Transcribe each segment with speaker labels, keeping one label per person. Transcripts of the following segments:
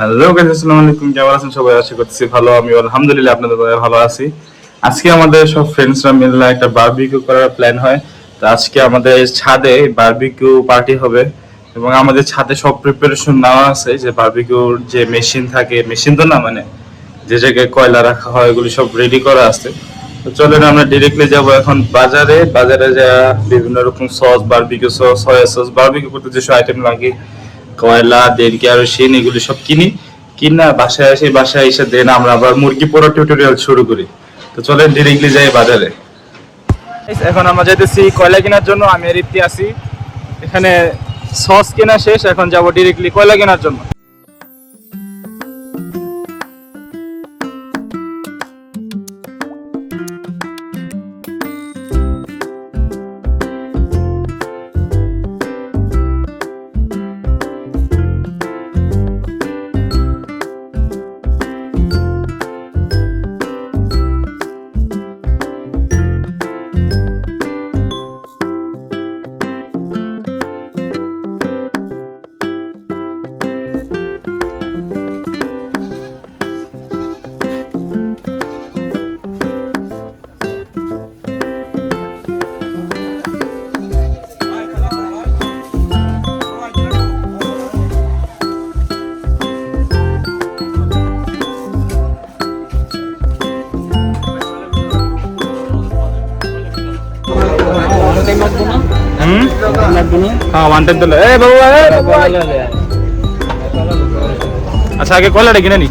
Speaker 1: Hello guys আসসালামু আলাইকুম। কেমন আছেন সবাই? আশা ভালো। আমি আলহামদুলিল্লাহ, আপনাদের ভালো আছি। আজকে আমাদের সব মিলে একটা বারবিকিউ করার প্ল্যান হয়। তো আজকে আমাদের ছাদে বারবিকিউ পার্টি হবে এবং আমাদের ছাদে সব প্রিপারেশন নেওয়া আছে। যে বারবিকিউর যে মেশিন থাকে মেশিন তো না মানে যে জায়গায় কয়লা রাখা হয়, এগুলি সব রেডি করা আছে। তো চলেন আমরা ডিরেক্টলি যাব এখন বাজারে। বাজারে যা বিভিন্ন রকম sauce barbecue sauce soya sauce barbecue করতে যেসব আইটেম লাগে কয়লা, দেন কেরোসিন, এগুলো সব কিনি। কিনা বাসায় আসি, বাসায় এসে দেন আমরা আবার মুরগি পোড়া টিউটোরিয়াল শুরু করি। তো চলেন ডিরেক্টলি যাই বাজারে। এখন আমরা যাইতেছি কয়লা কেনার জন্য, আমি আসি আছি। এখানে সস কেনা শেষ, এখন যাব ডিরেক্টলি কয়লা কেনার জন্য। వన్ టెన్త్ হ্যাঁ, আচ্ছা আগে কলাটা কিনে নি?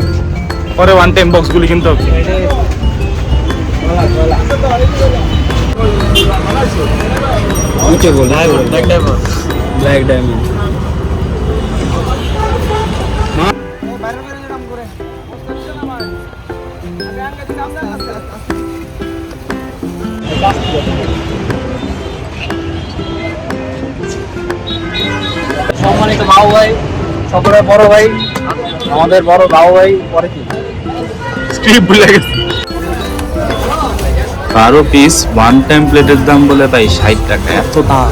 Speaker 1: পরে ওয়ান টাইম বক্সগুলি কিনতে হবে।
Speaker 2: ব্ল্যাক ডায়মন্ড বাবু ভাই সকলের বড় ভাই আমাদের বড় বাবু ভাই পরে কি?
Speaker 1: স্ক্রিপ্ট ভুলে গেছে। বারো পিস ওয়ান টাইম প্লেটের দাম বলে ভাই ষাট টাকা। এত দাম।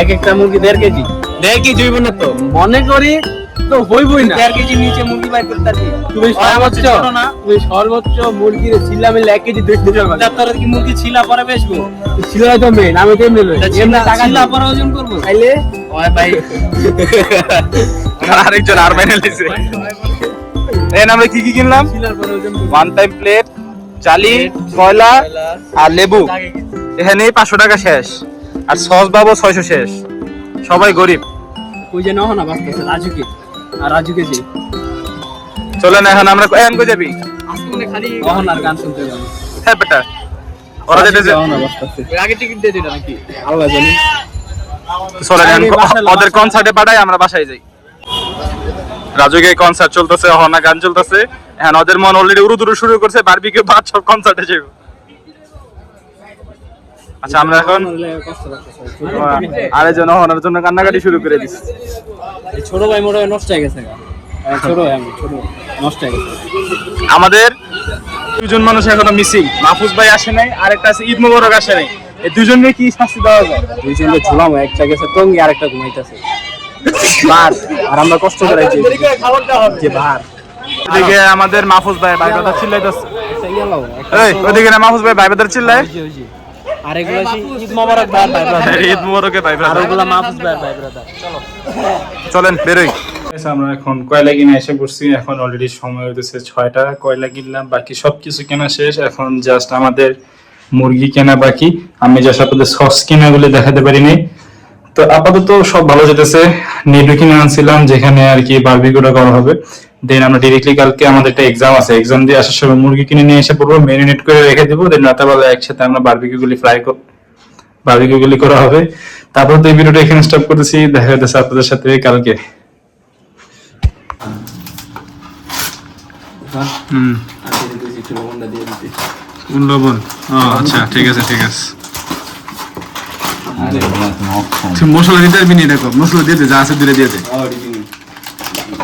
Speaker 2: এক একটা মুরগি দেড় কেজি। দেড় কেজি না তো? মনে করি তো হইবই না। দেড় কেজি নিচে মুরগি বাইর করতে পারবি। তুমি সর্বোচ্চ তুমি সর্বোচ্চ মুরগির ছিলা মিলে এক কেজি দুই কেজি হবে তোর কি মুরগি ছিলা পরে বেচবো? ছিলা তো মেন আমি তো এমনি লই। এমনি টাকা ছিলা পরে ওজন করব? খাইলে ওই ভাই
Speaker 1: আরেকজন আর মাইনে লিছে এই আমরা কি কি কিনলাম?
Speaker 2: ছিলার পরে ওজন করব।
Speaker 1: ওয়ান টাইম প্লেট চালি কয়লা আর লেবু। এখানে পাঁচশো টাকা শেষ। আর সস পাবো ছয়শো শেষ। সবাই গরিব।
Speaker 2: ওই যে না রাজুকে। আর রাজুকে যে
Speaker 1: চলেন এখন আমরা এখন কই যাবি?
Speaker 2: খালি গান শুনতে যাব।
Speaker 1: হ্যাঁ বেটা। ওরা যে-
Speaker 2: আগে টিকিট দিয়ে নাকি? আল্লাহ জানি।
Speaker 1: চলেন ওদের কনসার্টে পাঠাই আমরা বাসায় যাই। রাজুকে কনসার্ট চলতেছে হনা গান চলতেছে। এখন ওদের মন অলরেডি উড়ুদুরু শুরু করছে বারবিকিউ বাদ সব কনসার্টে যাবে আচ্ছা আমরা এখন হনার জন্য কান্নাকাটি শুরু করে দিচ্ছি।
Speaker 2: ছোট ভাই মোটা নষ্ট হয়ে গেছে। ছোট ভাই আমি ছোট নষ্ট হয়ে গেছে।
Speaker 1: আমাদের দুজন মানুষ এখনও মিসিং মাহফুজ ভাই আসে নাই আরেকটা আছে ঈদ মোবারক আসে নাই। এই দুজনকে কি শাস্তি দেওয়া যায়?
Speaker 2: দুইজনকে ঝুলাম একটা গেছে টঙ্গি আরেকটা ঘুমাইতেছে। ভার। আর আমরা কষ্ট করে যে ভার।
Speaker 1: আমাদের মাহফুজ ভাই ভাই কথা চিল্লাইতেছে। এই ওদিকে না মাহফুজ ভাই ভাই কথা চিল্লায়।
Speaker 2: আর এগুলো ঈদ মোবারক ভাই ভাই। ব্রাদার
Speaker 1: ঈদ মোবারকে ভাই
Speaker 2: আর ওগুলো মাহফুজ ভাই ভাই ব্রাদার
Speaker 1: চলেন বেরোই। আমরা এখন কয়লা কিনে এসে পড়ছি। এখন অলরেডি সময় হইতেছে ছয়টা। কয়লা কিনলাম বাকি সবকিছু কেনা শেষ। এখন জাস্ট আমাদের মুরগি কেনা বাকি। আমি জাস্ট আপনাদের সস কেনাগুলি দেখাতে পারিনি। তো আপাতত সব ভালো যেতেছে নেডু কিনে আনছিলাম যেখানে আর কি বারবিকিউটা করা হবে। দেন আমরা ডিরেক্টলি কালকে আমাদের একটা এক্সাম আছে। এক্সাম দিয়ে আসার সময় মুরগি কিনে নিয়ে এসে পড়ব মেরিনেট করে রেখে দেবো দেন রাতেবেলা একসাথে আমরা বারবিকিউ গুলি ফ্রাই বারবিকিউ গুলি করা হবে। তারপর তো এই ভিডিওটা এখানে স্টপ করতেছি। দেখা যাচ্ছে আপনাদের সাথে কালকে। হুম। লবণ। আচ্ছা ঠিক আছে ঠিক আছে। মশলা দিতে পারবি না দেখো। মশলা দিয়ে দে যা আছে দিলে দিয়ে দে।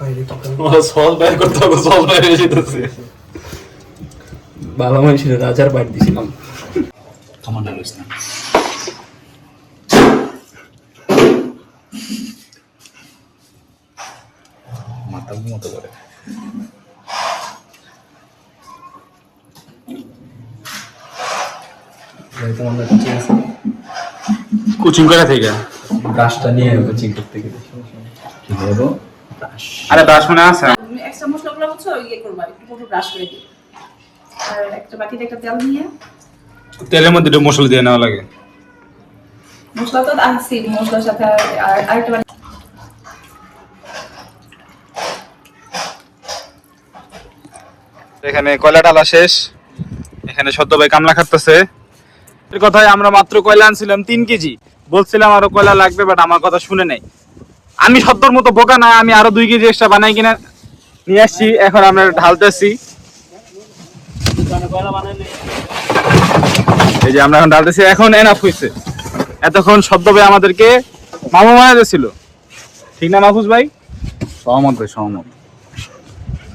Speaker 3: কি
Speaker 2: সল বাইর করতে হবে সল বাইর এসে যেতেছে। ভালো মানুষের রাজার বাইর দিছিলাম।
Speaker 1: কমান্ডার ইসলাম মাথা মতো করে কোচিং করে থেকে?
Speaker 2: গাছটা নিয়ে কোচিং করতে গেলে। কি বলব?
Speaker 1: আরে দাস মনে আছে?
Speaker 3: এক্সট্রা মশলাগুলো হচ্ছে ইয়ে করবা একটু পুরো ব্রাশ করে দিই আর একটা বাটিতে একটা তেল নিয়ে।
Speaker 1: তেলের মধ্যে একটু মশলা দিয়ে নেওয়া লাগে।
Speaker 3: মশলা তো আনছি মশলার সাথে আর- আর আরেকটা
Speaker 1: এখানে কয়লা ডালা শেষ। এখানে সদ্য ভাই কামলা খাটতেছে। এর কথায় আমরা মাত্র কয়লা আনছিলাম তিন কেজি। বলছিলাম আরও কয়লা লাগবে বাট আমার কথা শুনে নাই। আমি সদ্যর মতো বোকা না আমি আরও দুই কেজি এক্সট্রা বানাই কিনা। নিয়ে আসছি এখন আমরা ঢালতেছি। এই যে আমরা এখন ঢালতেছি এখন এনাফ হয়েছে এতক্ষণ সদ্য ভাই আমাদেরকে মামা মারা দিয়েছিল। ঠিক না মাহফুজ ভাই? সহমত ভাই সহমত।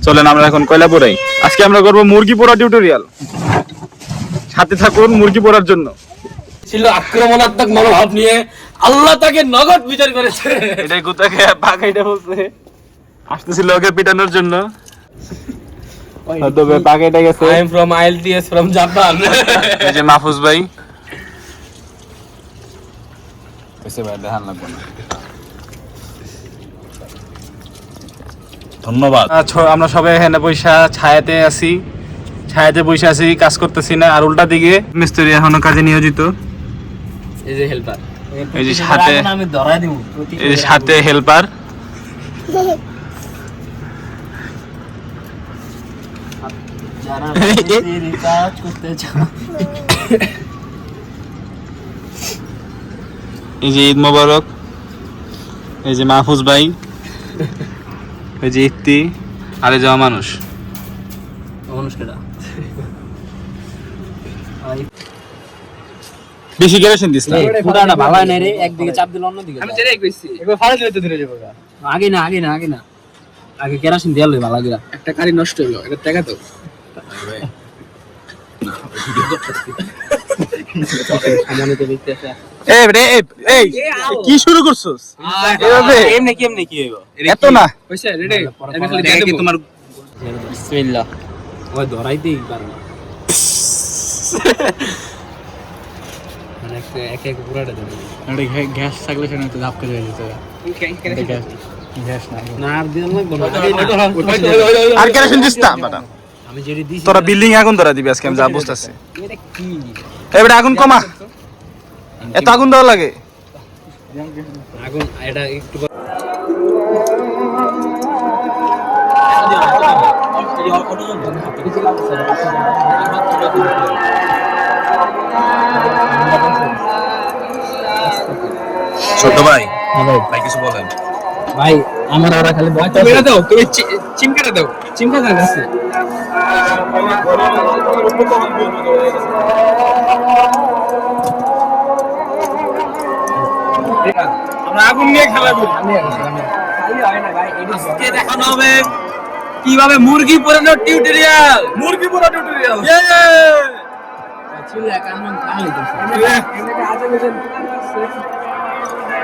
Speaker 1: চলেন আমরা এখন কয়লা পোড়াই। আজকে আমরা করব মুরগি পোড়া টিউটোরিয়াল সাথে থাকুন মুরগি পোড়ার জন্য।
Speaker 2: ছিল আক্রমণাত্মক মনোভাব নিয়ে আল্লাহ তাকে নগদ বিচার করেছে।
Speaker 1: এটাই গুতাকে পাকাইটা বলছে। আসতেছিল ওকে পিটানোর জন্য। তবে পাকাইটা গেছে।
Speaker 2: I am from IELTS from Japan
Speaker 1: এই যে মাহফুজ ভাই। এসে ভাই দেখান লাগবে না। ধন্যবাদ। আমরা সবাই এখানে পয়সা ছায়াতে আছি। ছায়াতে বসে আছি কাজ করতেছি না। আর উল্টা দিকে মিস্ত্রি এখনও কাজে নিয়োজিত।
Speaker 2: এই যে হেল্পার
Speaker 1: এই যে সাথে-
Speaker 2: আমি ধরাই দিব
Speaker 1: এই যে সাথে হেল্পার
Speaker 2: যারা করতে
Speaker 1: এই যে ঈদ মোবারক। এই যে মাহফুজ ভাই। এই যে ইফতি। আর এই যাওয়া মানুষ
Speaker 2: মানুষকেরা
Speaker 1: বেশি কেরোসিন দিস না।
Speaker 2: পুরাটা ভালো না রে একদিকে চাপ দিলে অন্যদিকে আমি যেটাই কইছি।
Speaker 4: এবার ফাড়া দিলে তো ধরে যাব।
Speaker 2: আগে না আগে না আগে না। আগে কেরাসিন দেওয়া লই ভালো করে
Speaker 4: একটা কারি নষ্ট হলো এটা টাকা তো।
Speaker 1: কি শুরু করছস? এভাবে?
Speaker 2: এমনি কি এমনি কি হইব?
Speaker 1: এত না।
Speaker 4: হইছে রেডি আমি খালি দেখে দেবো
Speaker 2: তোমার বিসমিল্লাহ। ওই ধরাইতেই পারো না। মানে একটা এক এক পুরাটা দেবে
Speaker 4: গ্যাস থাকলে সেখানে একটু ধাপ করে হয়ে গ্যাস না
Speaker 2: না আর দিন লাগবে না
Speaker 1: আর কেরোসিন দিস না বাটা
Speaker 2: আমি যেটি দিছি
Speaker 1: তোরা বিল্ডিং আগুন ধরা দিবি আজকে আমি যা বুঝতাছি
Speaker 2: এটা
Speaker 1: আগুন কমা এত আগুন দেওয়া লাগে
Speaker 2: আগুন এটা একটু
Speaker 1: ছোট ভাই
Speaker 2: হ্যাঁ ভাই।
Speaker 1: ভাই কিছু বলেন।
Speaker 2: ভাই আমার ওরা খালি ভয়
Speaker 4: তুমি এটা দাও তুমি চিমকাটা দাও। চিমকাটা আছে
Speaker 1: আমরা আগুন নিয়ে খেলা করি
Speaker 2: আজকে দেখানো হবে কীভাবে মুরগি পোড়ানো টিউটোরিয়াল
Speaker 1: মুরগি পোড়া টিউটোরিয়াল
Speaker 2: চুলে কেমন কাহিনী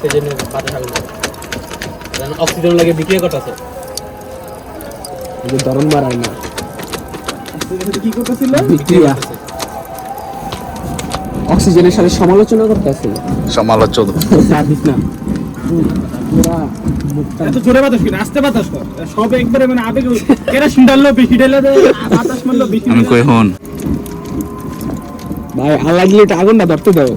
Speaker 2: দেখতে জন্য পাতা আগুন অক্সিজেন লাগে বিক্রিয়া করতেছে ধরন মারায় না।
Speaker 1: কি করতেছিল?
Speaker 2: বিক্রিয়া। অক্সিজেনের সাথে সমালোচনা করতেছে
Speaker 1: সমালোচক
Speaker 2: সার্ভিস না। এত জোরে বাতাস কিনা? আস্তে বাতাস কর। সব একবারে মানে আবেগে কেরাসিন ডাললো বেশি ঢেলে দে বাতাস মারলো বেশি
Speaker 1: আমি কই হন?
Speaker 4: ভাই আর লাগলে এটা আগুনটা ধরতে দাও।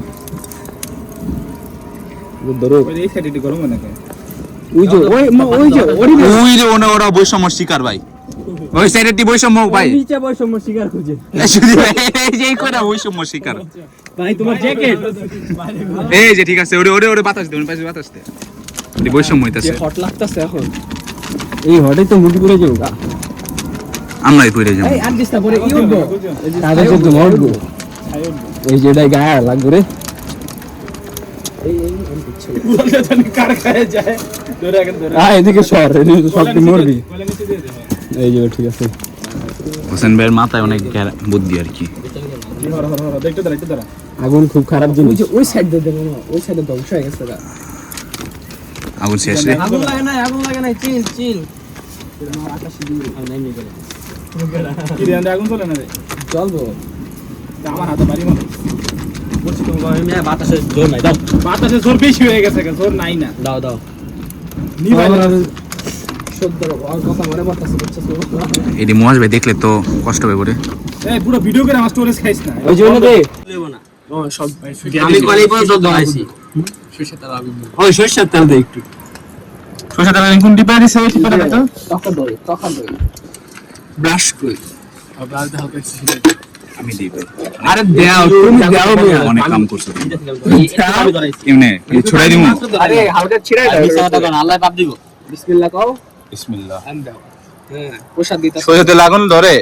Speaker 4: ধরো।
Speaker 2: এই সাইডে একটু গরম নাকি?
Speaker 4: ওই যে ওই ওই যে
Speaker 1: ওই রে ওনা ওরা বৈষম্য শিকার ভাই। ওই সাইডেরটি বৈষম্য ভাই।
Speaker 4: নিচে বৈষম্য শিকার খুঁজে।
Speaker 1: এই শুধু এই যে বৈষম্য শিকার।
Speaker 2: ভাই তোমার জ্যাকেট
Speaker 1: এই যে ঠিক আছে ওরে ওরে ওরে বাতাস দে পাশে বাতাস দে বৈষম্য হইতাছে।
Speaker 4: হট লাগতাছে এখন। এই হটে তো মুরগি পুরে যাব।
Speaker 1: আমরাই পড়ে যাব।
Speaker 4: এই আর দিস্তা পরে কি উঠবো। তো মরবো এই যে এটাই লাগবে রে।
Speaker 1: হোসেন ভাইয়ের মাথায় অনেক বুদ্ধি আর কি
Speaker 4: আগুন খুব খারাপ জিনিস ওই সাইড দিয়ে দেবো না ওই সাইডে ধ্বংস হয়ে গেছে
Speaker 1: আগুন শেষ রে।
Speaker 4: আগুন লাগে না আগুন লাগে না চিল চিল
Speaker 2: আগুন চলে না রে
Speaker 4: চলবো
Speaker 2: আমার হাতে বাড়ি মনে বলছি তুমি
Speaker 4: বাতাসে জোর নাই দাও।
Speaker 2: বাতাসে জোর বেশি হয়ে গেছে জোর নাই না।
Speaker 4: দাও দাও।
Speaker 1: এটি মহাজ ভাই দেখলে তো কষ্ট হবে করে
Speaker 2: এই পুরো ভিডিও করে আমার স্টোরেজ খাইছ না।
Speaker 4: ওই জন্য দে। আমি কলেই পর্যন্ত আইছি ওই সরষের তেল দে একটু।
Speaker 1: সরষে তেল কোন ডিপা দিছে ডিপা তো
Speaker 4: তখন দই তখন দই। ব্রাশ কই
Speaker 1: আমি
Speaker 4: আরে দাও তুমি দাও মিয়া
Speaker 1: অনেক কাম করছ এমনে ছড়াই দিমু?
Speaker 4: আরে হালকা ছিড়াই দাও। আল্লাহ পাপ দিব। বিসমিল্লাহ কও।
Speaker 1: বিসমিল্লাহ।
Speaker 4: দাও হ্যাঁ প্রসাদ দিতা
Speaker 1: তেল ধরে।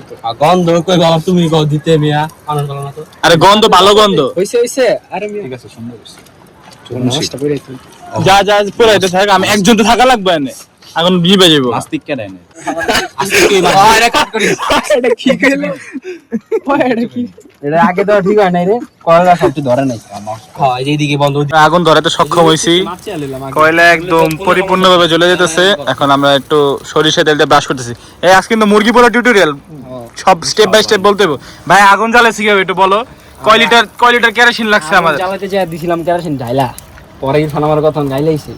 Speaker 4: তো। গন্ধ কই বাবা তুমি কও দিতে মিয়া আনন্দ করো না তো।
Speaker 1: আরে গন্ধ ভালো গন্ধ।
Speaker 4: হইছে হইছে। আরে মিয়া।
Speaker 1: ঠিক আছে সুন্দর হইছে।
Speaker 4: করে
Speaker 2: যা যা পুরো এটা থাক আমি একজন তো থাকা লাগবে এনে। এখন বিয়ে যাব।
Speaker 1: নাস্তিক কে দেয় না
Speaker 4: এটা কাট করিস। এটা কি কইলো? এটা কি? এটা আগে তো ঠিক হয় নাই রে। কয়লা ধরে নাই। হ্যাঁ বন্ধ
Speaker 1: আগুন ধরাতে সক্ষম হইছি। কয়লা একদম পরিপূর্ণভাবে জ্বলে যেতেছে। এখন আমরা একটু সরিষা তেল দিয়ে ব্রাশ করতেছি। এই আজকে কিন্তু মুরগি পোড়া টিউটোরিয়াল সব স্টেপ বাই স্টেপ বলতে হবে। ভাই আগুন জ্বালাইছি কীভাবে একটু বলো? কয় লিটার কয় লিটার কেরোসিন লাগছে আমাদের?
Speaker 4: জ্বালাতে যা দিছিলাম কেরোসিন ঢাইলা পরে ইরফান আমার কথা গাইলাইছে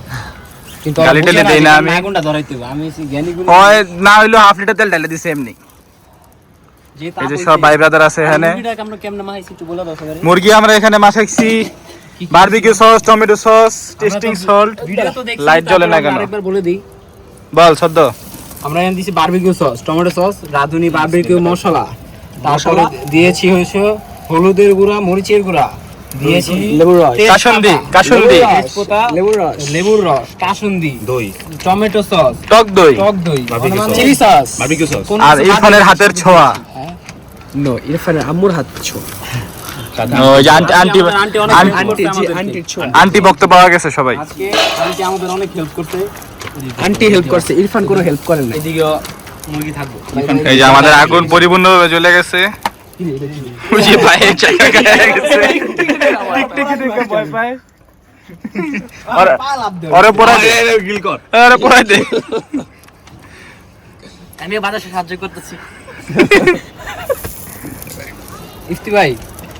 Speaker 4: কিন্তু
Speaker 1: গালি টালি দেই না আমি।
Speaker 4: আগুনটা ধরাইতে আমি জ্ঞানী গুলো
Speaker 1: হয় না হইল হাফ লিটার তেল ঢালে দিছে এমনি। এই যে সব ভাই ব্রাদার আছে এখানে।
Speaker 4: আমরা কেমনে মাইছি একটু বলে দাও সবারে
Speaker 1: মুরগি আমরা এখানে মাখাইছি। Barbecue sauce tomato sauce tasting salt light জ্বলে না কেন?
Speaker 4: বলে দিই।
Speaker 1: বল সদ্য।
Speaker 4: আমরা এখানে দিয়েছি barbecue sauce tomato sauce Radhuni barbecue মশলা। তারপরে দিয়েছি হলুদের গুঁড়া মরিচের গুঁড়া। দিয়েছি। লেবুর রস।
Speaker 1: কাসুন্দি, কাসুন্দি।
Speaker 4: লেবুর রস লেবুর রস। কাসুন্দি
Speaker 1: দই।
Speaker 4: টমেটো সস
Speaker 1: টক দই।
Speaker 4: টক দই। Chilli sauce.
Speaker 1: Barbecue sauce. আর ইরফানের হাতের ছোঁয়া।
Speaker 4: নো ইরফানের আম্মুর হাত ছো
Speaker 1: ওই যে আন্টি পাওয়া গেছে সবাই।
Speaker 4: আন্টি আমাদের অনেক হেল্প করতে আন্টি হেল্প করছে ইরফান কোনো হেল্প করেন না এদিকে মুরগি থাকব।
Speaker 1: এই যে আমাদের আগুন পরিপূর্ণভাবে জ্বলে গেছে। পায়ে চাকা গায়ে গেছে দে দে
Speaker 4: আমি বাতাসে সাহায্য করতেছি ইফতি ভাই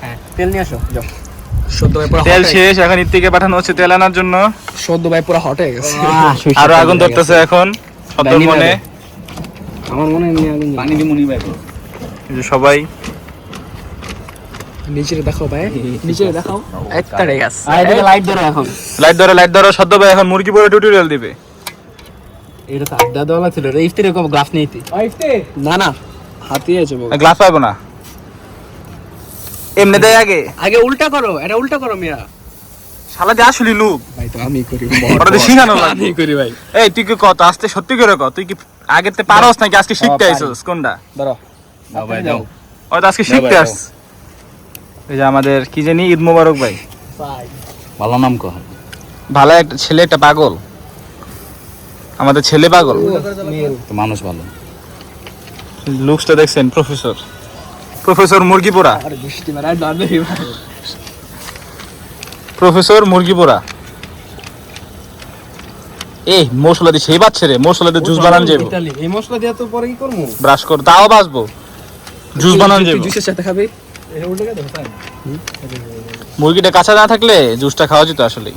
Speaker 4: হ্যাঁ তেল নিয়ে আসো যাও সদ্য ভাই।
Speaker 1: তেল শেষ এখন ইত্তিকে পাঠানো হচ্ছে তেল আনার জন্য
Speaker 4: সদ্য ভাই পুরো হট হয়ে গেছে
Speaker 1: আরও আগুন ধরতেছে এখন সদর মনে
Speaker 4: আমার মনে পানি দি মনি ভাই
Speaker 1: সবাই
Speaker 4: নিচে দেখাও ভাই নিচে দেখাও। লাইট ধরো এখন।
Speaker 1: লাইট ধরো লাইট ধরো সদ্য ভাই এখন মুরগি পরে টিউটোরিয়াল দিবে।
Speaker 4: এটা তো আড্ডা দেওয়া ছিল রে ইফতি এরকম গ্লাস নেইতে না না হাতে আছে।
Speaker 1: গ্লাস পাবো না। এমনি দেয় আগে।
Speaker 4: আগে উল্টা করো এটা উল্টা করো মিয়া।
Speaker 1: শালা দিয়ে আসলি লুক
Speaker 4: ভাই তো আমি করি।
Speaker 1: ওটা শিখানো
Speaker 4: আমি করি ভাই।
Speaker 1: এই তুই কি কত আস্তে সত্যি করে কত? তুই কি আগে তে পারস নাকি? আজকে শিখতে আইছস কোনটা?
Speaker 4: ধরো।
Speaker 2: দাও ভাই দাও।
Speaker 1: ও তো আজকে শিখতে আস এই যে আমাদের কি জানি ঈদ মোবারক ভাই?
Speaker 2: ভালো নাম কহ
Speaker 1: ভালো একটা ছেলে একটা পাগল। আমাদের ছেলে পাগল।
Speaker 2: মানুষ ভালো।
Speaker 1: লুকসটা দেখছেন প্রফেসর। প্রফেসর মুরগি পোড়া
Speaker 4: আরে বৃষ্টি মারা দাঁড়াবে
Speaker 1: প্রফেসর মুরগি পোড়া এই মশলা দিয়ে সেই বাচ্চা রে মশলা দিয়ে জুস বানান যাব
Speaker 4: এই মশলা দিয়ে তো পরে কি করব?
Speaker 1: ব্রাশ কর তাও বাঁচবো। জুস বানান যাব
Speaker 4: জুসের সাথে খাবে?
Speaker 1: মুরগিটা কাঁচা না থাকলে জুসটা খাওয়া যেত আসলে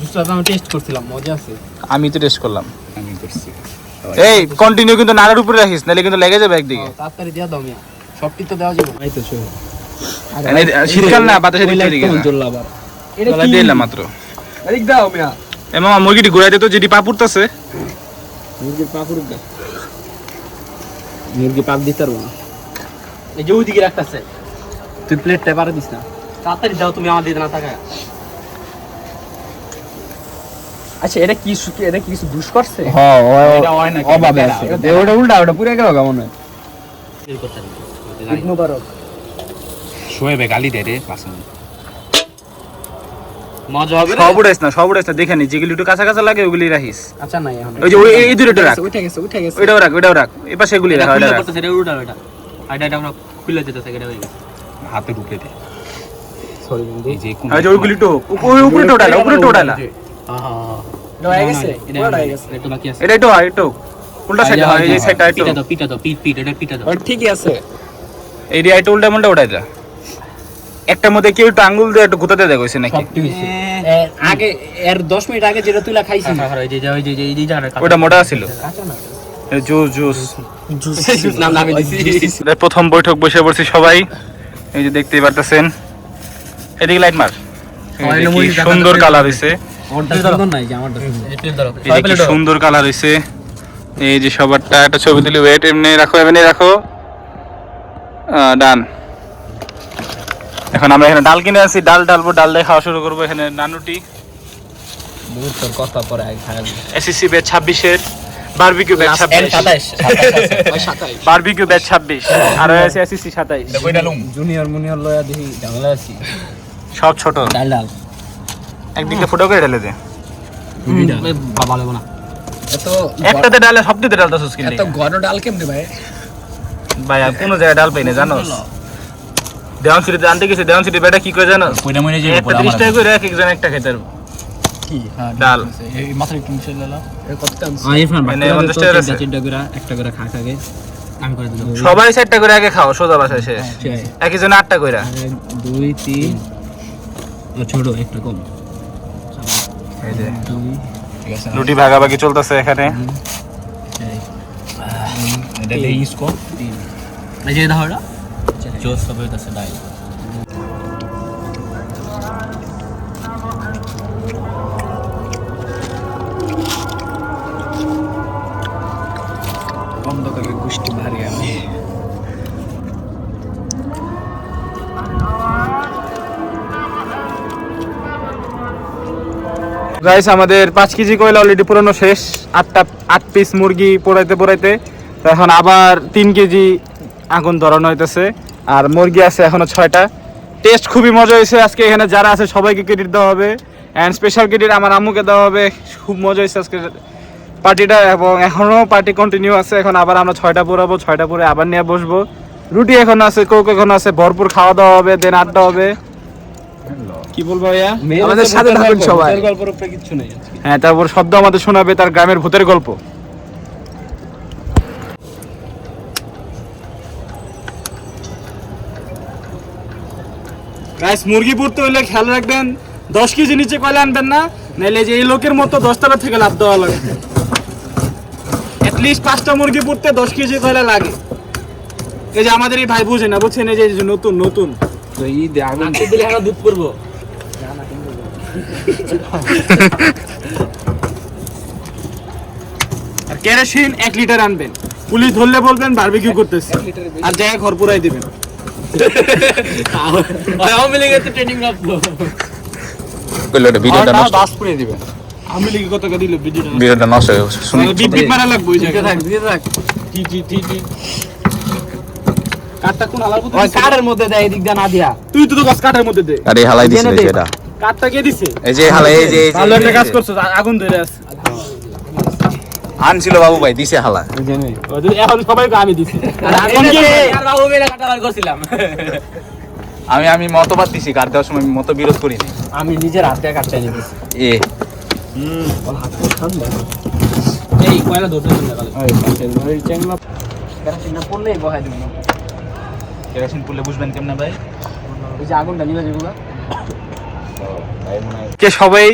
Speaker 4: জুসটা আমি টেস্ট করছিলাম মজা আছে।
Speaker 1: আমি তো টেস্ট করলাম।
Speaker 2: আমি করছি।
Speaker 1: এই কন্টিনিউ কিন্তু নাড়ার উপরে রাখিস নাহলে কিন্তু লেগে যাবে একদিকে।
Speaker 4: তাড়াতাড়ি দেওয়া দাও মিয়া। সবটি তো দেওয়া যাবে। এই তো শুরু।
Speaker 1: শীতকাল না বাতাসে দিতে দিকে না।
Speaker 4: জ্বললা আবার।
Speaker 1: গলা দিয়ে এলাম মাত্র।
Speaker 4: এদিক দাও মিয়া।
Speaker 1: এ মামা মুরগিটি ঘুরাইতে তো যেটি পা পুড়তেছে
Speaker 4: মুরগির পা পুরো মুরগি পাক দিতে পারব না। এই যে ওইদিকে রাখতেছে। তুই প্লেটটা পারে দিস না। তাড়াতাড়ি দাও তুমি আমার দিতে না থাকা আচ্ছা এটা কি এটা কি কিছু দুষ করছে?
Speaker 2: হ্যাঁ
Speaker 4: এটা হয় না
Speaker 2: অভাবে আছে। ওটা উল্টা ওটা পুরো গেল কেমন হয়। শোয়েবে গালি দে রে পাশে
Speaker 4: মজা হবে
Speaker 1: সব উড়াইস না সব উড়াইস না দেখে নি যেগুলি একটু কাঁচা কাঁচা লাগে ওগুলি রাখিস।
Speaker 4: আচ্ছা নাই এখন।
Speaker 1: ওই যে ওই এই দুটো রাখ।
Speaker 4: উঠে গেছে উঠে গেছে।
Speaker 1: ওইটাও রাখ ওইটাও রাখ। এ পাশে এগুলি রাখ ওইটা রাখ।
Speaker 4: এটা এটা এটা এটা আমরা খুলে যেতেছে এটা হয়ে গেছে
Speaker 2: হাতে ঢুকে দে
Speaker 4: সরি বন্ধু
Speaker 2: এই যে কোন
Speaker 1: ওই ওইগুলি তো ওই উপরে টোটাল উপরে টোটাল
Speaker 4: হ্যাঁ হ্যাঁ এটা হয়ে গেছে পুরোটা হয়ে গেছে এটা বাকি আছে
Speaker 1: এটা একটু হয় একটু উল্টা সাইড হয় এই সাইডটা একটু
Speaker 4: পিটা দাও পিটা দাও পিট পিট এটা পিটা দাও
Speaker 2: ঠিকই আছে
Speaker 1: এই দিয়ে উল্টা মুল্টা যা একটার মধ্যে কেউ একটু আঙ্গুল দিয়ে একটু গুতাতে দেখছে নাকি
Speaker 4: আগে এর 10 মিনিট আগে যেটা তুইলা খাইছি
Speaker 1: ওটা মোটা ছিল জুস জুস।
Speaker 4: জুস। নাম নামে দিছি।
Speaker 1: প্রথম বৈঠক বসে পড়ছি সবাই। এই যে দেখতেই পারতেছেন। এদিকে লাইট মার। সুন্দর কালার হইছে।
Speaker 4: সুন্দর নাই যে আমারটা সুন্দর। এটা ধরো
Speaker 1: এই যে কি সুন্দর কালার হইছে। এই যে সবারটা একটা ছবি তুলি ওয়েট এমনি রাখো এমনি রাখো। ডান এখন আমরা এখানে ডাল কিনে আছি ডাল ডালবো ডাল দিয়ে খাওয়া শুরু করব এখানে নানুটি।
Speaker 4: কথা পরে
Speaker 1: এসএসসি ব্যাচ ছাব্বিশের। বারবিকিউ ব্যাচ ছাব্বিশ। বারবিকিউ ব্যাচ ছাব্বিশ। আর আছে এসএসসি সাতাইশ।
Speaker 4: জুনিয়র মুনিয়র লয়া দেখি ঝামেলা আছি।
Speaker 1: সব ছোট।
Speaker 4: ডাল ডাল।
Speaker 1: একদিকে ফুটো করে ঢেলে দে।
Speaker 4: বাবা লাগবো না।
Speaker 2: এত
Speaker 1: একটাতে ডালে সব দিতে ডালটা সুস্কিন
Speaker 2: এত ঘন ডাল কেমনে ভাই?
Speaker 1: ভাই আর কোনো জায়গায় ডাল পাই না জানোস? দেওয়ান সিটিতে আনতে গেছে দেওয়ান সিটি বেটা কি করে জানো
Speaker 2: কইরা মনে যে
Speaker 1: একটা ত্রিশ টাকা করে এক একজন একটা খেতে
Speaker 2: কি?
Speaker 1: ডাল।
Speaker 2: এই মাত্র একটু মিশে দিলাম।
Speaker 4: ফান
Speaker 1: মানে
Speaker 4: একটা করে খা খাগে
Speaker 1: সবাই চারটা করে আগে খাও সোজা বাসায় শেষ। এক একজন আটটা করে
Speaker 4: দুই তিন। ছোট একটা কম।
Speaker 1: রুটি ভাগাভাগি চলতেছে এখানে।
Speaker 2: এটা দিয়ে ইউজ কর।
Speaker 4: এই যে এটা জোস সব হইতাছে ডাই
Speaker 1: গাইস আমাদের পাঁচ কেজি কয়লা অলরেডি পুরানো শেষ। আটটা, আট পিস মুরগি পোড়াইতে পোড়াইতে। এখন আবার তিন কেজি আগুন ধরানো হইতেছে। আর মুরগি আছে এখনও ছয়টা। টেস্ট খুবই মজা হয়েছে আজকে এখানে যারা আছে, সবাইকে ক্রেডিট দেওয়া হবে। অ্যান্ড স্পেশাল ক্রেডিট আমার আম্মুকে দেওয়া হবে। খুব মজা হয়েছে আজকে পার্টিটা এবং এখনও পার্টি কন্টিনিউ আছে। এখন আবার আমরা ছয়টা পোড়াবো, ছয়টা পরে আবার নিয়ে বসবো। রুটি এখন আছে কোক এখন আছে। ভরপুর খাওয়া দাওয়া হবে দেন আড্ডা হবে। কি বলব ভাইয়া?
Speaker 2: আমাদের সাথে থাকুন সবাই।
Speaker 4: গল্পের উপরে নেই
Speaker 1: হ্যাঁ তারপর শব্দ আমাদের শোনাবে তার গ্রামের ভূতের গল্প। গাইস মুরগি পড়তে হইলে খেয়াল রাখবেন দশ কেজি নিচে কয়লা আনবেন না নাইলে যে এই লোকের মতো দশতলা থেকে লাভ দেওয়া লাগবে অ্যাটলিস্ট পাঁচটা মুরগি পড়তে দশ কেজি কয়লা লাগে। এই যে আমাদের এই ভাই বুঝে না বুঝছেন এই যে নতুন নতুন।
Speaker 2: তো ই দে
Speaker 4: দিলে আমরা দুধ করব।
Speaker 1: আর কেরোসিন এক লিটার আনবেন। পুলিশ ধরলে বলবেন বারবিকিউ করতেছে। আর জায়গায় ঘর পুরাই দিবেন।
Speaker 4: আওয়ামী লীগের তো ট্রেনিং রাখব
Speaker 2: ভিডিওটা নষ্ট বাস পুড়িয়ে দিবে
Speaker 1: আমি লিখে কত দিল ভিডিওটা
Speaker 2: ভিডিওটা নষ্ট হয়ে গেছে। শুনি
Speaker 1: বিপ বিপ মারা লাগবে ওই জায়গায়।
Speaker 4: থাক দিয়ে থাক
Speaker 1: টি টি টি টি কাঠটা কোন আলার মধ্যে
Speaker 4: ওই মধ্যে দেয় এদিক দিয়ে না দিয়া।
Speaker 1: তুই তো তো গাছ কাঠের মধ্যে দে।
Speaker 2: আরে হালাই দিছিল
Speaker 4: জেনে
Speaker 1: কাঠটা কে দিছে?
Speaker 2: এই যে হালাই এই যে
Speaker 1: ভালো একটা কাজ করছ আগুন ধরে আছে।
Speaker 2: আনছিল বাবু ভাই দিছে হালা।
Speaker 1: এখন আমি দিছি। আর আগুন কে
Speaker 4: আর বাবু মেলা কাটা করছিলাম।
Speaker 2: আমি আমি মতবাদ দিছি কার দেওয়ার সময় মত বিরোধ করিনি।
Speaker 4: আমি নিজের হাতে কাটতে নিয়েছি
Speaker 2: এ।
Speaker 4: এই কয়লা ধরতে শুনতে গেল
Speaker 1: কেরোসিন পুড়লে বুঝবেন কেমনে ভাই?
Speaker 4: ওই যে আগুনটা নিবে যেগুলো
Speaker 1: কে সবাই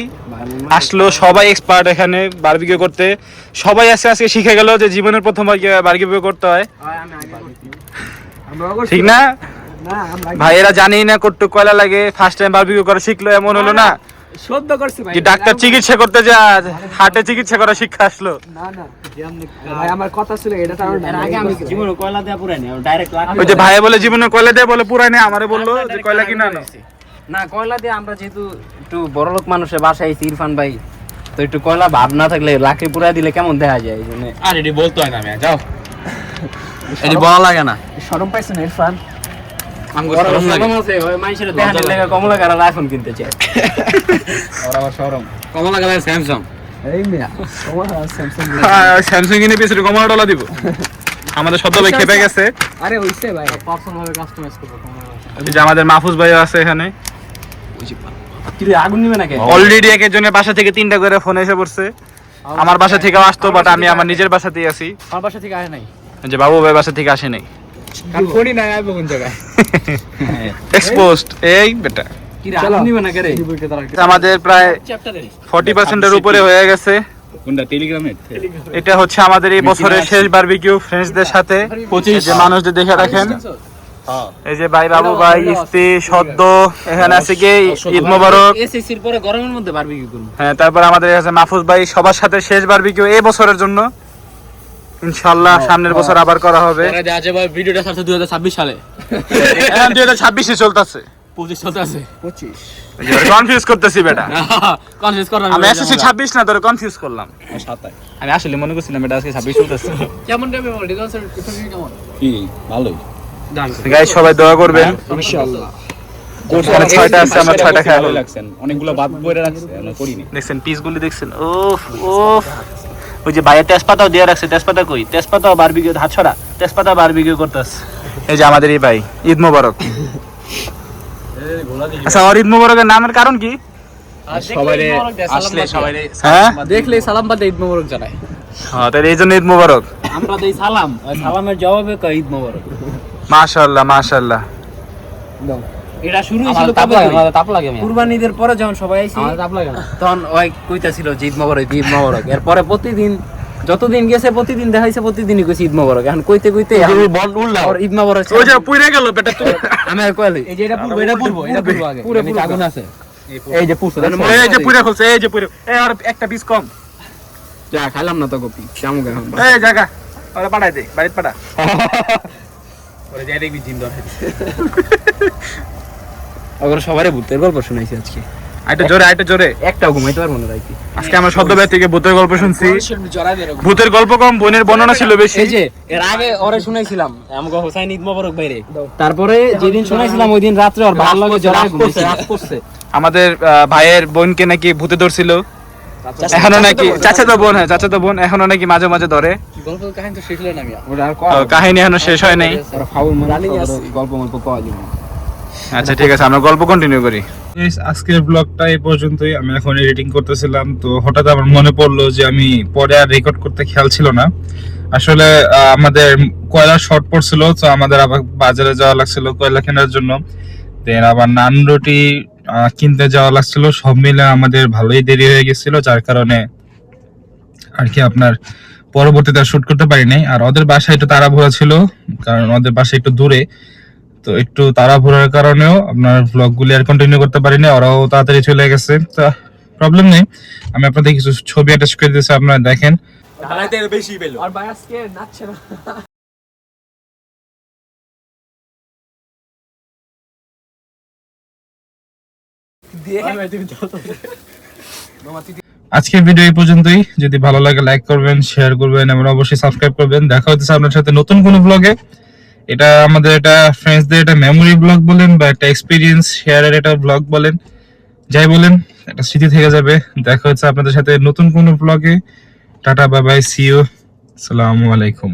Speaker 1: আসলো সবাই এক্সপার্ট এখানে বারবিকিউ করতে। সবাই আজকে আজকে শিখে গেল যে জীবনের প্রথমবার বারবিকিউ করতে হয়। ঠিক না? ভাই এরা জানেই না কটুক কয়লা লাগে ফার্স্ট টাইম বারবিকিউ করা শিখলো এমন হলো না?
Speaker 4: সদ্য করছি ভাই।
Speaker 1: যে ডাক্তার চিকিৎসা করতে যা হার্টে চিকিৎসা করা শিক্ষা আসলো।
Speaker 4: না না ভাই আমার কথা ছিল এটা তো আমার আগে আমি জীবনে কয়লা দেয়া পুরাই নি ডাইরেক্ট
Speaker 1: ওই যে ভাই বলে জীবনে কয়লা দেয় বলে পুরাই আমারে বলল যে কয়লা কিনা আনো।
Speaker 4: না কয়লা দিয়ে আমরা যেহেতু একটু বড় লোক মানুষের বাসায় আইছি ইরফান ভাই তো একটু কয়লা ভাব না থাকলে লাকড়ি পুরা দিলে কেমন দেখা যায়? এই জন্য
Speaker 2: আর এটি বলতে হয় না আমি যাও।
Speaker 4: এটি বলা লাগে না। শরম পাইছেন ইরফান? কমলা কিনতে
Speaker 2: কমলা কালার স্যামসাং।
Speaker 4: স্যামসাং
Speaker 1: কিনে পেয়েছিল কমলা ডলা দিব। আমাদের সদ্য ভাই খেপে গেছে।
Speaker 4: আরে হইছে ভাই। পার্সোনাল কাস্টমাইজ করব
Speaker 1: এই যে আমাদের মাহফুজ ভাই আছে এখানে।
Speaker 4: কি আগুন নিবে নাকি?
Speaker 1: অলরেডি এক একজনের বাসা থেকে তিনটা করে ফোন এসে পড়ছে। আমার বাসা থেকে আসতো বাট আমি আমার নিজের বাসাতেই আছি।
Speaker 4: আমার বাসা থেকে আসে নাই।
Speaker 1: যে বাবু ভাই বাসা থেকে আসে নাই।
Speaker 4: কাল ফোনই নাই আইবো কোন জায়গায়?
Speaker 1: এক্সপোজড এই বেটা। আমাদের প্রায় ফর্টি পার্সেন্টের উপরে হয়ে গেছে। এটা হচ্ছে আমাদের এই বছরের শেষ বারবিকিউ ফ্রেন্ডসদের সাথে। যে মানুষদের দেখে রাখেন। এই যে ভাই বাবু ভাই ইস্তি সদ্য এখানে আছে কি? ঈদ মোবারক।
Speaker 4: এসএসসির পরে গরমের মধ্যে বারবিকিউ করব
Speaker 1: হ্যাঁ তারপর আমাদের কাছে মাহফুজ ভাই সবার সাথে শেষ বারবিকিউ এই বছরের জন্য। ইনশাআল্লাহ সামনের বছর আবার করা হবে।
Speaker 2: পরে দেখা যাবে ভিডিওটা ছাড়ছে 2026 সালে।
Speaker 1: এখন দুই হাজার ছাব্বিশে চলতেছে।
Speaker 2: 25 চলতে আছে
Speaker 4: 25
Speaker 1: কনফিউজ করতেছি বেটা।
Speaker 2: কনফিউজ করা
Speaker 1: আমি এসেছি ছাব্বিশ না তোরে কনফিউজ করলাম। আমি আসলে মনে করছিলাম এটা আজকে ছাব্বিশ চলতেছে।
Speaker 4: কেমন টাইমে বল? কেমন?
Speaker 2: কি? ভালোই।
Speaker 1: গাইস সবাই দোয়া করবেন।
Speaker 4: ইনশাআল্লাহ।
Speaker 1: ছয়টা আছে আমরা ছয়টা খেয়াল
Speaker 2: লাগছেন অনেকগুলো বাদ বইরে রাখছে করিনি।
Speaker 1: দেখছেন পিস গুলি দেখছেন ওফ ওফ ওই যে ভাইয়ের তেজপাতাও দিয়ে রাখছে তেজপাতা কই? তেজপাতাও বারবিকিউ হাত ছড়া তেজপাতা বারবিকিউ করতেছে। এই যে আমাদের এই ভাই ঈদ মোবারক। আচ্ছা ওর ঈদ মোবারকের নামের কারণ কি? হ্যাঁ?
Speaker 4: দেখলেই সালাম বাদে ঈদ মোবারক জানাই
Speaker 1: হ্যাঁ তাহলে এই জন্য ঈদ মোবারক।
Speaker 4: আমরা দেই সালাম সালামের জবাবে কই ঈদ মোবারক?
Speaker 1: মাশাআল্লাহ মাশাআল্লাহ।
Speaker 4: এটা শুরু হয়েছিল তাপ লাগে তাপ লাগে কুরবানিদের পরে যখন সবাই আইছি তাপ লাগে না। তখন ওই কইতাছিল যে ঈদ মোবারক ঈদ মোবারক। এরপরে প্রতিদিন যতদিন গেছে প্রতিদিন দেখাইছে প্রতিদিনই কইছে ঈদ মোবারক। এখন কইতে কইতে বল উল্লা আর ঈদ মোবারক
Speaker 1: ওই যে পুইরে গেল বেটা তুই
Speaker 4: আমি আর কইলি এই যে এটা পূর্ব এটা পূর্ব এটা পূর্ব আগে। পুরো পুরো আগুন আছে। এই যে পুরো
Speaker 1: এই যে পুইরে খুলছে এই যে এই আর একটা পিস কম।
Speaker 4: যা খাইলাম না তো কপি চামুক এখন
Speaker 1: এই জায়গা ওরা পাঠাই দে বাড়িতে পাঠা।
Speaker 2: যাই দেখবি জিম দর
Speaker 4: ওগুলো সবারই ভূতের গল্প শুনাইছি আজকে।
Speaker 1: আইটা জোরে আইটা জোরে।
Speaker 4: একটাও ঘুমাইতে পারব না রাইতে
Speaker 1: আজকে আমরা থেকে ভূতের গল্প শুনছি। ভূতের গল্প কম বোনের বর্ণনা ছিল বেশি।
Speaker 4: এই যে এর আগে ওরে শুনাইছিলাম আমাকে হোসাইন ঈদ মোবারক বাইরে তারপরে যেদিন শুনাইছিলাম ওই দিন রাত্রে ওর ভালো লাগে জ্বর করছে রাত করছে
Speaker 1: আমাদের ভাইয়ের বোনকে নাকি ভূতে ধরছিল। এখনও নাকি চাচা তো বোন হ্যাঁ চাচা তো বোন এখনও নাকি মাঝে মাঝে ধরে।
Speaker 2: গল্প কাহিনী তো শেষ হলো না মিয়া
Speaker 4: ওটা আর
Speaker 1: তো কাহিনী এখনও শেষ হয় নাই।
Speaker 4: গল্প গল্প পাওয়া যাবে
Speaker 1: আচ্ছা ঠিক আছে, আমরা গল্প কন্টিনিউ করি। আজকের ব্লগটা এই পর্যন্তই। আমি এখন এডিটিং করতেছিলাম, তো হঠাৎ আমার মনে পড়ল যে আমি পরে আর রেকর্ড করতে খেয়াল ছিল না। আসলে আমাদের কয়লা শর্ট পড়ছিল, তো আমাদের আবার বাজারে যাওয়া লাগছিল কয়লা কেনার জন্য। দেন আবার নান রুটি কিনতে যাওয়া লাগছিল, সব মিলে আমাদের ভালোই দেরি হয়ে গেছিল, যার কারণে আর কি আপনার পরবর্তীতে শুট করতে পারি নাই আর ওদের বাসা একটু তাড়াহুড়া ছিল, কারণ ওদের বাসা একটু দূরে। তো একটু তাড়াহুড়োর কারণেও আপনার ব্লগগুলি আর কন্টিনিউ করতে পারি না ওরাও তাড়াতাড়ি চলে গেছে। তো প্রবলেম নেই আমি আপনাদের কিছু ছবি অ্যাটাচ করে দিয়েছি আপনারা দেখেন।
Speaker 2: বেশি পেল।
Speaker 4: আর আজকে নাচছে না।
Speaker 1: আজকের ভিডিও এই পর্যন্তই। যদি ভালো লাগে লাইক করবেন শেয়ার করবেন এবং অবশ্যই সাবস্ক্রাইব করবেন। দেখা হচ্ছে আপনার সাথে নতুন কোনো ব্লগে এটা আমাদের এটা ফ্রেন্ডসদের এটা মেমোরি ব্লগ বলেন বা একটা এক্সপিরিয়েন্স শেয়ারের এটা ব্লগ বলেন, যাই বলেন একটা স্মৃতি থেকে যাবে। দেখা হচ্ছে আপনাদের সাথে নতুন কোনো ব্লগে টাটা বাই বাই সিও আসসালামু আলাইকুম।